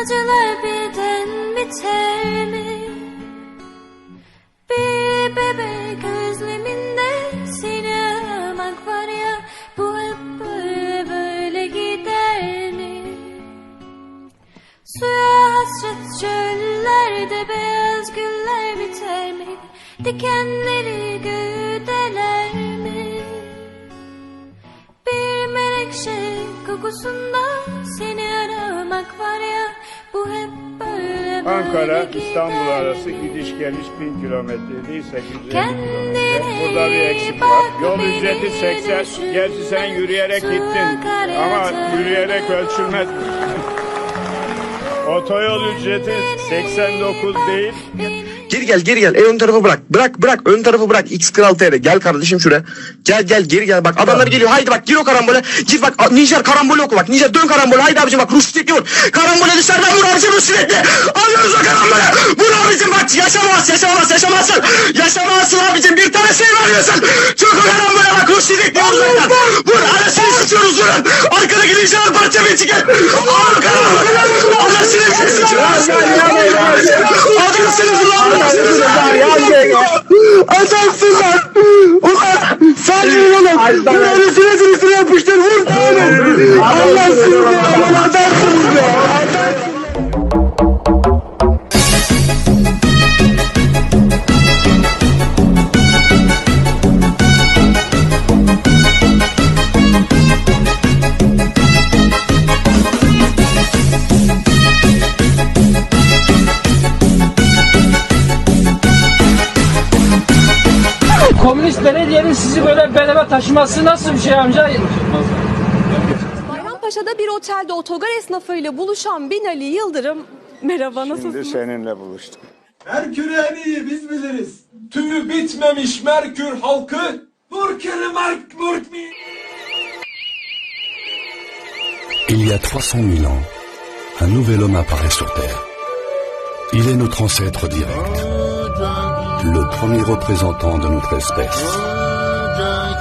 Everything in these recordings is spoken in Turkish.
Acılar birden biter mi? Bir bebek özleminde seni aramak var ya Bu hep böyle böyle gider mi? Suya hasret çöllerde beyaz güller biter mi? Dikenleri göğdeler mi? Bir menekşe kokusunda Ankara İstanbul arası gidiş geliş 1000 kilometre değil 850 Kendine kilometre. Burada bir eksik var. Yol ücreti 80. düşünme. Gerçi sen yürüyerek gittin ama yürüyerek ölçülmez. Otoyol ücreti 89 değil. Geri gel geri gel. E ön tarafı bırak. Bırak bırak ön tarafı bırak. X Kral TR. Gel kardeşim şuraya. Gel gel geri gel. Bak adamlar geliyor. Haydi bak gir o karambole. Git bak. Nijer karambole oku bak. Nijer dön karambole. Haydi abicim bak. Rus sürekli vur. Karambole dışarıdan vur abicim Rus sürekli. Alıyoruz o karambole. Vur abicim bak. Yaşamaz yaşamaz yaşamazsın. Yaşamazsın abicim. Bir tane şey veriyorsun. Çok o karambole bak. Rus sürekli vur zaten. Vur. Anasını sıçıyoruz vurun. Arkadaki Nijer parça bir çıkar. Al karambole. Anasını sıçıyoruz. Adamsınız lan. Adamsın lan. Ulan sen yürü. Böyle süre süre süre yapıştır. Vur oğlum. Allah'sınız ya. Komünist belediyenin sizi böyle beleme taşıması nasıl bir şey amca? Bayrampaşa'da bir otelde otogar esnafıyla buluşan Binali Yıldırım Merhaba Şimdi nasılsınız? seninle buluştuk. Merkür en iyi biz biliriz. Tüyü bitmemiş Merkür halkı. Murkeri Mark Murk mi? Il y a 300 000 ans, un nouvel homme apparaît sur Terre. Il est notre ancêtre direct, le premier représentant de notre espèce.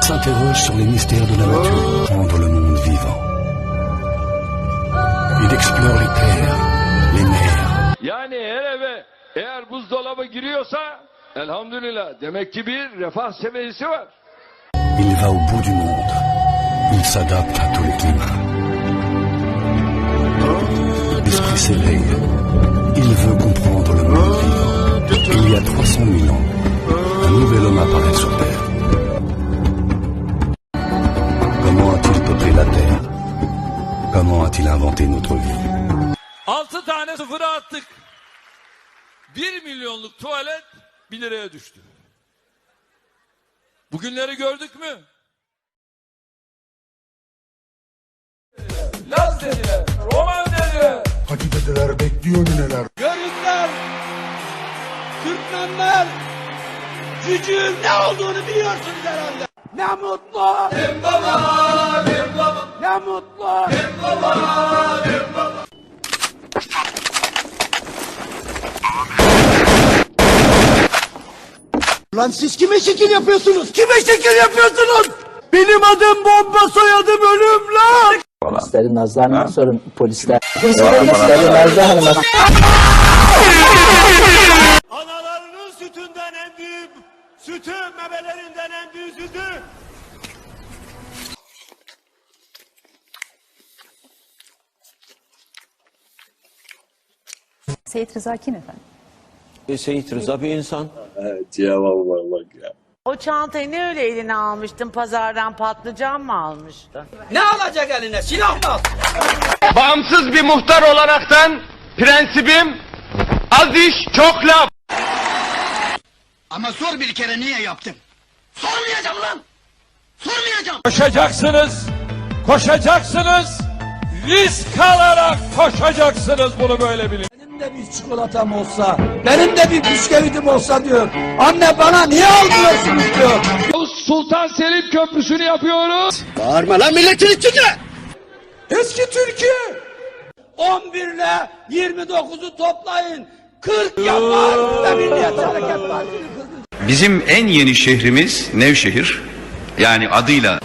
S'interroge sur les mystères de la nature, prendre le monde vivant. Il explore les terres, les mers, Yani her eve eğer buzdolabı giriyorsa elhamdülillah demek ki bir refah seviyesi var. il va au bout du monde. Il s'adapte à tous les climats. L'esprit s'éveille. Il veut comprendre le monde 100 000 ans, un nouvel homme apparaît sur Terre. Comment a-t-il peuplé la Terre Comment a-t-il inventé notre vie 6 tane sıfıra attık. 1 milyonluk tuvalet 1 liraya düştü. Bugünleri gördük mü? Laz dediler, Roman dediler. Hakikateler bekliyor neler. Gör Türkmenler. Gücün ne olduğunu biliyorsunuz herhalde. Ne mutlu. Hem baba, hem baba. Ne mutlu. Hem baba, hem baba. Lan siz kime şekil yapıyorsunuz? Kime şekil yapıyorsunuz? Benim adım bomba soyadım ölüm lan. Polislerin nazlarına sorun polisler. Polislerin nazlarına Analarının sütünden en büyük sütü, memelerinden en büyük sütü. Seyit Rıza kim efendim? Seyit Rıza bir insan. O çantayı ne öyle eline almıştın? Pazardan patlıcan mı almıştın? Ne alacak eline? Silah mı al? Bağımsız bir muhtar olaraktan prensibim az iş çok laf. Ama sor bir kere niye yaptın? Sormayacağım lan. Sormayacağım. Koşacaksınız, koşacaksınız, risk alarak koşacaksınız bunu böyle bilin. Benim de bir çikolatam olsa, benim de bir bisküvitim olsa diyor. Anne bana niye almıyorsunuz diyor. Sultan Selim Köprüsü'nü yapıyoruz. Bağırma lan milletin içinde. Eski Türkiye. 11 ile 29'u toplayın. 40 yapar. Ve Milliyetçi Hareket Partisi'ni 40. Bizim en yeni şehrimiz Nevşehir. Yani adıyla